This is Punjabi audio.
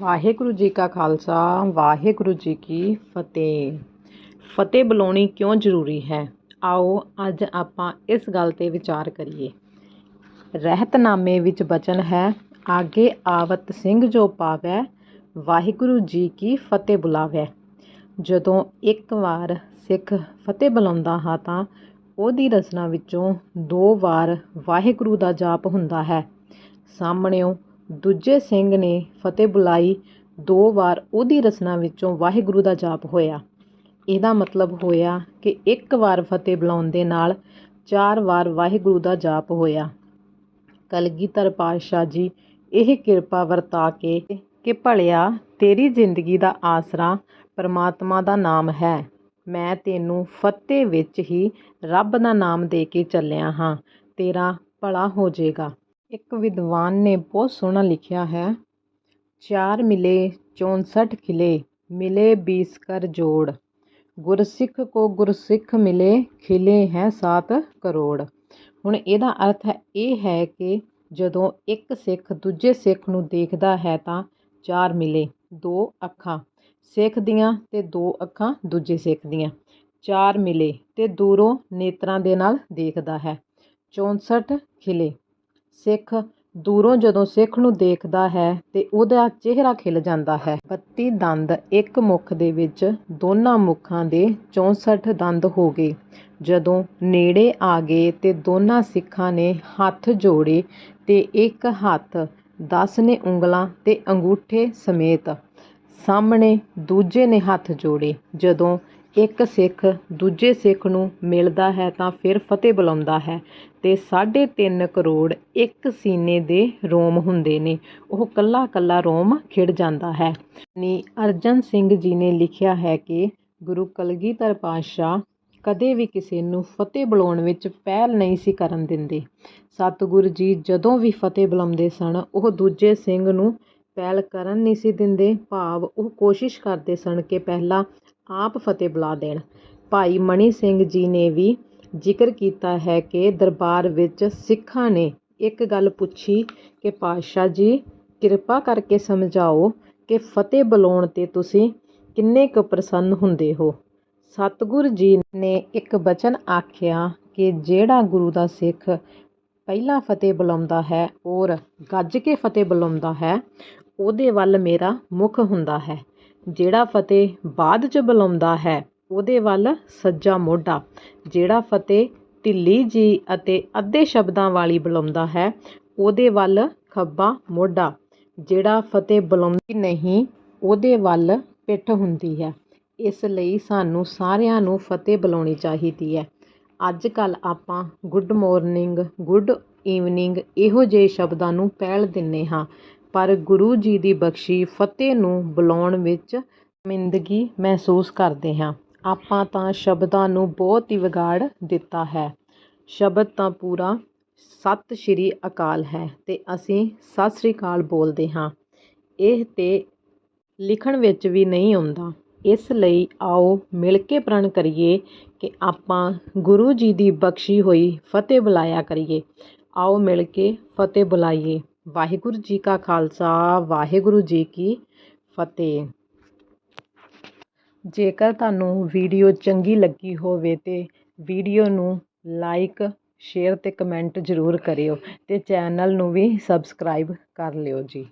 ਵਾਹਿਗੁਰੂ ਜੀ ਕਾ ਖਾਲਸਾ, ਵਾਹਿਗੁਰੂ ਜੀ ਕੀ ਫਤਿਹ। ਫਤਿਹ ਬੁਲਾਉਣੀ ਕਿਉਂ ਜ਼ਰੂਰੀ ਹੈ? ਆਓ ਅੱਜ ਆਪਾਂ ਇਸ ਗੱਲ ਤੇ ਵਿਚਾਰ ਕਰੀਏ। ਰਹਿਤਨਾਮੇ ਵਿੱਚ ਬਚਨ ਹੈ, ਆਗੇ ਆਵਤ ਸਿੰਘ ਜੋ ਪਾਵੈ, ਵਾਹਿਗੁਰੂ ਜੀ ਕੀ ਫਤਿਹ ਬੁਲਾਵੈ। ਜਦੋਂ ਇੱਕ ਵਾਰ ਸਿੱਖ ਫਤਿਹ ਬੁਲਾਉਂਦਾ ਹਾਂ ਤਾਂ ਉਹਦੀ ਰਚਨਾ ਵਿੱਚੋਂ ਦੋ ਵਾਰ ਵਾਹਿਗੁਰੂ ਦਾ ਜਾਪ ਹੁੰਦਾ ਹੈ। ਸਾਹਮਣਿਓ ਦੂਜੇ ਸਿੰਘ ਨੇ ਫਤਿਹ ਬੁਲਾਈ। ਦੋ ਵਾਰ ਉਹਦੀ ਰਚਨਾ ਵਿੱਚੋਂ ਵਾਹਿਗੁਰੂ ਦਾ ਜਾਪ ਹੋਇਆ। ਇਹਦਾ ਮਤਲਬ ਹੋਇਆ ਕਿ ਇੱਕ ਵਾਰ ਫਤਿਹ ਬੁਲਾਉਣ ਦੇ ਨਾਲ ਚਾਰ ਵਾਰ ਵਾਹਿਗੁਰੂ ਦਾ ਜਾਪ ਹੋਇਆ। ਕਲਗੀਧਰ ਪਾਤਸ਼ਾਹ ਜੀ, ਇਹ ਕਿਰਪਾ ਵਰਤਾ ਕੇ ਕਿ ਭਲਿਆ, ਤੇਰੀ ਜ਼ਿੰਦਗੀ ਦਾ ਆਸਰਾ ਪਰਮਾਤਮਾ ਦਾ ਨਾਮ ਹੈ। ਮੈਂ ਤੈਨੂੰ ਫਤਿਹ ਵਿੱਚ ਹੀ ਰੱਬ ਦਾ ਨਾਮ ਦੇ ਕੇ ਚੱਲਿਆ ਹਾਂ। ਤੇਰਾ ਭਲਾ ਹੋ ਜਾਏਗਾ ਇੱਕ ਵਿਦਵਾਨ ਨੇ ਬਹੁਤ ਸੋਹਣਾ ਲਿਖਿਆ ਹੈ, ਚਾਰ ਮਿਲੇ 64 ਖਿਲੇ, ਮਿਲੇ 20 ਕਰ ਜੋੜ। ਗੁਰਸਿੱਖ ਕੋ ਗੁਰਸਿੱਖ ਮਿਲੇ, ਖਿਲੇ ਹੈ 7 ਕਰੋੜ। ਹੁਣ ਇਹਦਾ ਅਰਥ ਹੈ, ਇਹ ਹੈ ਕਿ ਜਦੋਂ ਇੱਕ ਸਿੱਖ ਦੂਜੇ ਸਿੱਖ ਨੂੰ ਦੇਖਦਾ ਹੈ ਤਾਂ ਚਾਰ ਮਿਲੇ, ਦੋ ਅੱਖਾਂ, ਸਿੱਖ ਦੀਆਂ ਤੇ ਦੋ ਅੱਖਾਂ ਦੂਜੇ ਸਿੱਖ ਦੀਆਂ। ਚਾਰ ਮਿਲੇ ਤੇ ਦੂਰੋਂ ਨੇਤਰਾਂ ਦੇ ਨਾਲ ਦੇਖਦਾ ਹੈ। 64 ਖਿਲੇ ਸਿੱਖ ਦੂਰੋਂ ਜਦੋਂ ਸਿੱਖ ਨੂੰ ਦੇਖਦਾ ਹੈ ਤਾਂ ਉਹਦਾ ਚਿਹਰਾ ਖਿਲ ਜਾਂਦਾ ਹੈ। 32 ਦੰਦ ਇੱਕ ਮੁੱਖ ਦੇ ਵਿੱਚ ਦੋਨਾਂ ਮੁੱਖਾਂ ਦੇ 64 ਦੰਦ ਹੋ ਗਏ। ਜਦੋਂ ਨੇੜੇ ਆ ਗਏ ਤਾਂ ਦੋਨਾਂ ਸਿੱਖਾਂ ਨੇ ਹੱਥ ਜੋੜੇ ਅਤੇ ਇੱਕ ਹੱਥ ਦਸ ਨੇ ਉਂਗਲਾਂ ਅਤੇ ਅੰਗੂਠੇ ਸਮੇਤ ਸਾਹਮਣੇ ਦੂਜੇ ਨੇ ਹੱਥ ਜੋੜੇ। ਜਦੋਂ ਇੱਕ ਸਿੱਖ ਦੂਜੇ ਸਿੱਖ ਨੂੰ ਮਿਲਦਾ ਹੈ ਤਾਂ ਫਿਰ ਫਤਿਹ ਬੁਲਾਉਂਦਾ ਹੈ ਤੇ 3.5 ਕਰੋੜ ਇੱਕ ਸੀਨੇ ਦੇ ਰੋਮ ਹੁੰਦੇ ਨੇ। ਉਹ ਕੱਲਾ ਕੱਲਾ ਰੋਮ ਖਿੜ ਜਾਂਦਾ ਹੈ। ਨੀ ਅਰਜਨ ਸਿੰਘ ਜੀ ਨੇ ਲਿਖਿਆ ਹੈ ਕਿ ਗੁਰੂ ਕਲਗੀਧਰ ਪਾਤਸ਼ਾਹ ਕਦੇ ਵੀ ਕਿਸੇ ਨੂੰ ਫਤਿਹ ਬੁਲਾਉਣ ਵਿੱਚ ਪਹਿਲ ਨਹੀਂ ਸੀ ਕਰਨ ਦਿੰਦੇ। ਸਤਿਗੁਰੂ ਜੀ ਜਦੋਂ ਵੀ ਫਤਿਹ ਬੁਲਾਉਂਦੇ ਸਨ, ਉਹ ਦੂਜੇ ਸਿੰਘ ਨੂੰ ਪਹਿਲ ਕਰਨ ਨਹੀਂ ਸੀ ਦਿੰਦੇ। ਭਾਵ ਉਹ ਕੋਸ਼ਿਸ਼ ਕਰਦੇ ਸਨ ਕਿ ਪਹਿਲਾਂ ਆਪ ਫਤਿਹ ਬੁਲਾ ਦੇਣ। ਭਾਈ ਮਣੀ ਸਿੰਘ ਜੀ ਨੇ ਵੀ ਜ਼ਿਕਰ ਕੀਤਾ ਹੈ ਕਿ ਦਰਬਾਰ ਵਿੱਚ ਸਿੱਖਾਂ ਨੇ ਇੱਕ ਗੱਲ ਪੁੱਛੀ ਕਿ ਪਾਤਸ਼ਾਹ ਜੀ, ਕਿਰਪਾ ਕਰਕੇ ਸਮਝਾਓ ਕਿ ਫਤਿਹ ਬੁਲਾਉਣ ਤੇ ਤੁਸੀਂ ਕਿੰਨੇ ਕੁ ਪ੍ਰਸੰਨ ਹੁੰਦੇ ਹੋ। ਸਤਿਗੁਰ ਜੀ ਨੇ ਇੱਕ ਬਚਨ ਆਖਿਆ ਕਿ ਜਿਹੜਾ ਗੁਰੂ ਦਾ ਸਿੱਖ ਪਹਿਲਾਂ ਫਤਿਹ ਬੁਲਾਉਂਦਾ ਹੈ ਔਰ ਗੱਜ ਕੇ ਫਤਿਹ ਬੁਲਾਉਂਦਾ ਹੈ ਉਹਦੇ ਵੱਲ ਮੇਰਾ ਮੁਖ ਹੁੰਦਾ ਹੈ। ਜਿਹੜਾ ਫਤਿਹ ਬਾਅਦ 'ਚ ਬੁਲਾਉਂਦਾ ਹੈ, ਉਹਦੇ ਵੱਲ ਸੱਜਾ ਮੋਢਾ। ਜਿਹੜਾ ਫਤਿਹ ਢਿੱਲੀ ਜੀ ਅਤੇ ਅੱਧੇ ਸ਼ਬਦਾਂ ਵਾਲੀ ਬੁਲਾਉਂਦਾ ਹੈ, ਉਹਦੇ ਵੱਲ ਖੱਬਾ ਮੋਢਾ। ਜਿਹੜਾ ਫਤਿਹ ਬੁਲਾਉਂਦੀ ਨਹੀਂ, ਉਹਦੇ ਵੱਲ ਪਿੱਠ ਹੁੰਦੀ ਹੈ। ਇਸ ਲਈ ਸਾਨੂੰ ਸਾਰਿਆਂ ਨੂੰ ਫਤਿਹ ਬੁਲਾਉਣੀ ਚਾਹੀਦੀ ਹੈ। ਅੱਜ ਕੱਲ ਆਪਾਂ ਗੁੱਡ ਮਾਰਨਿੰਗ, ਗੁੱਡ ਈਵਨਿੰਗ ਇਹੋ ਜਿਹੇ ਸ਼ਬਦਾਂ ਨੂੰ ਪਹਿਲ ਦਿੰਨੇ ਹਾਂ। ਪਰ ਗੁਰੂ ਜੀ ਦੀ ਬਖਸ਼ੀ ਫਤਿਹ ਨੂੰ ਬੁਲਾਉਣ ਵਿੱਚ ਮਿੰਦਗੀ ਮਹਿਸੂਸ ਕਰਦੇ ਹਾਂ। ਆਪਾਂ ਤਾਂ ਸ਼ਬਦਾਂ ਨੂੰ ਬਹੁਤ ਹੀ ਵਿਗਾੜ ਦਿੱਤਾ ਹੈ। ਸ਼ਬਦ ਤਾਂ ਪੂਰਾ ਸਤਿ ਸ਼੍ਰੀ ਅਕਾਲ ਹੈ ਅਤੇ ਅਸੀਂ ਸਤਿ ਸ਼੍ਰੀ ਅਕਾਲ ਬੋਲਦੇ ਹਾਂ। ਇਹ ਤਾਂ ਲਿਖਣ ਵਿੱਚ ਵੀ ਨਹੀਂ ਆਉਂਦਾ। ਇਸ ਲਈ ਆਓ ਮਿਲ ਕੇ ਪ੍ਰਣ ਕਰੀਏ ਕਿ ਆਪਾਂ ਗੁਰੂ ਜੀ ਦੀ ਬਖਸ਼ੀ ਹੋਈ ਫਤਿਹ ਬੁਲਾਇਆ ਕਰੀਏ। ਆਓ ਮਿਲ ਕੇ ਫਤਿਹ ਬੁਲਾਈਏ। ਵਾਹਿਗੁਰੂ ਜੀ ਕਾ ਖਾਲਸਾ, ਵਾਹਿਗੁਰੂ ਜੀ ਕੀ ਫਤਿਹ। ਜੇਕਰ ਤੁਹਾਨੂੰ ਵੀਡੀਓ ਚੰਗੀ ਲੱਗੀ ਹੋਵੇ ਤੇ ਵੀਡੀਓ ਨੂੰ ਲਾਈਕ, ਸ਼ੇਅਰ ਤੇ ਕਮੈਂਟ ਜ਼ਰੂਰ ਕਰਿਓ ਤੇ ਚੈਨਲ ਨੂੰ ਵੀ ਸਬਸਕ੍ਰਾਈਬ ਕਰ ਲਿਓ ਜੀ।